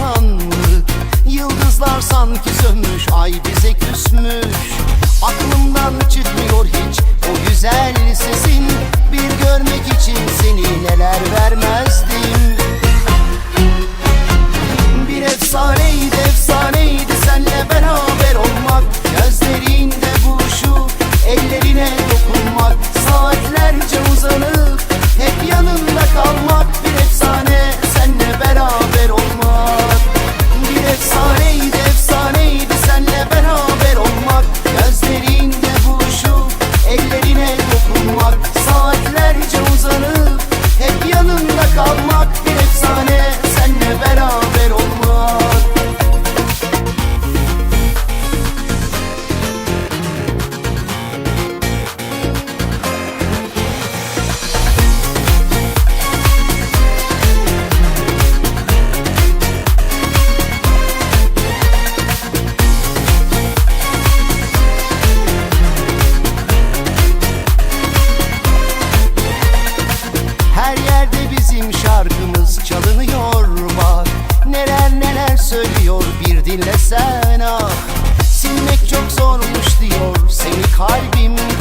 karanlık. Yıldızlar sanki sönmüş Ay bize küsmüş. Aklımdan çıkmıyor hiç. dinlesen ah Silmek çok zormuş diyor. Seni kalbimden